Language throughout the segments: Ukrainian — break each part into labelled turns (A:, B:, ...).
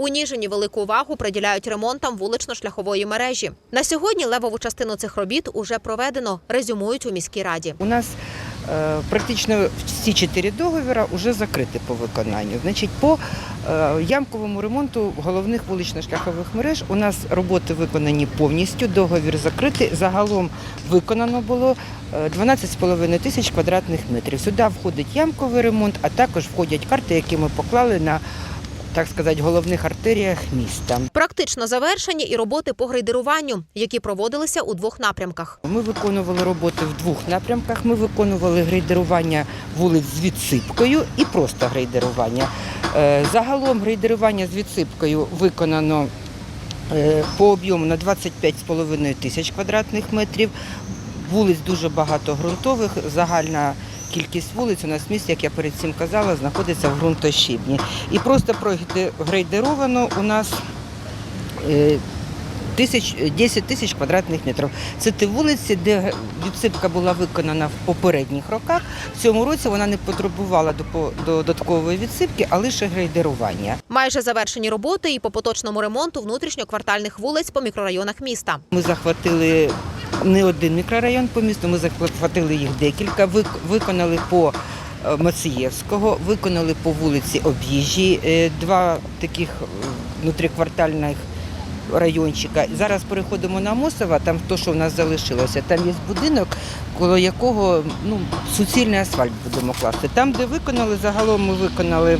A: У Ніжині велику увагу приділяють ремонтам вулично-шляхової мережі. На сьогодні левову частину цих робіт уже проведено, резюмують у міській раді.
B: У нас е, практично всі чотири договори вже закриті по виконанню. Значить, по е, ямковому ремонту головних вулично-шляхових мереж у нас роботи виконані повністю, договір закритий. Загалом виконано було е, 12,5 тисяч квадратних метрів. Сюди входить ямковий ремонт, а також входять карти, які ми поклали на так сказати, головних артеріях міста.
A: Практично завершені і роботи по грейдеруванню, які проводилися у двох напрямках.
B: Ми виконували роботи в двох напрямках. Ми виконували грейдерування вулиць з відсипкою і просто грейдерування. Е, Загалом грейдерування з відсипкою виконано е, по об'єму на 25,5 тисяч квадратних метрів. Вулиць дуже багато ґрунтових. Загальна кількість вулиць у нас в місті, як я перед цим казала, знаходиться в ґрунтощибні. І просто прогрейдеровано у нас е, тисяч, 10 тисяч квадратних метрів. Це ті вулиці, де відсипка була виконана в попередніх роках. В цьому році вона не потребувала додаткової відсипки, а лише грейдерування.
A: Майже завершені роботи і по поточному ремонту внутрішньоквартальних вулиць по мікрорайонах міста.
B: Ми захватили не один мікрорайон по місту, ми захватили їх декілька, вик- виконали по е, Мацієвського, виконали по вулиці Об'їжджі, е, два таких е, внутріквартальних райончика. Зараз переходимо на Мосова, там то, що в нас залишилося. Там є будинок, коло якого ну, суцільний асфальт будемо класти. Там, де виконали, загалом ми виконали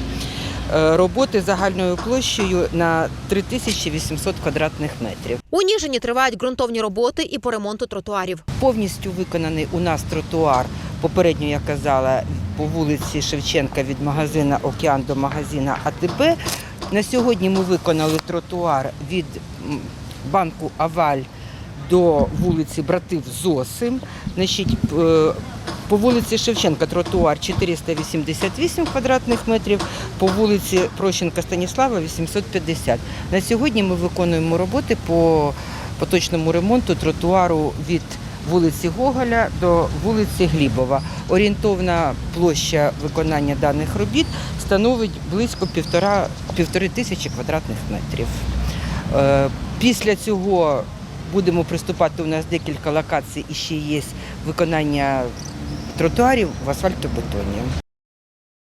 B: роботи загальною площею на 3800 квадратних метрів.
A: У Ніжині тривають ґрунтовні роботи і по ремонту тротуарів.
B: Повністю виконаний у нас тротуар. Попередньо я казала по вулиці Шевченка від магазина Океан до магазина АТБ. На сьогодні ми виконали тротуар від банку Аваль до вулиці Братив Зосим. Значить, е, по вулиці Шевченка тротуар 488 квадратних метрів, по вулиці Прощенка Станіслава 850. На сьогодні ми виконуємо роботи по поточному ремонту тротуару від вулиці Гоголя до вулиці Глібова. Орієнтовна площа виконання даних робіт становить близько півтора, півтори тисячі квадратних метрів. Е, Після цього будемо приступати. У нас декілька локацій і ще є виконання тротуарів в асфальтобетоні.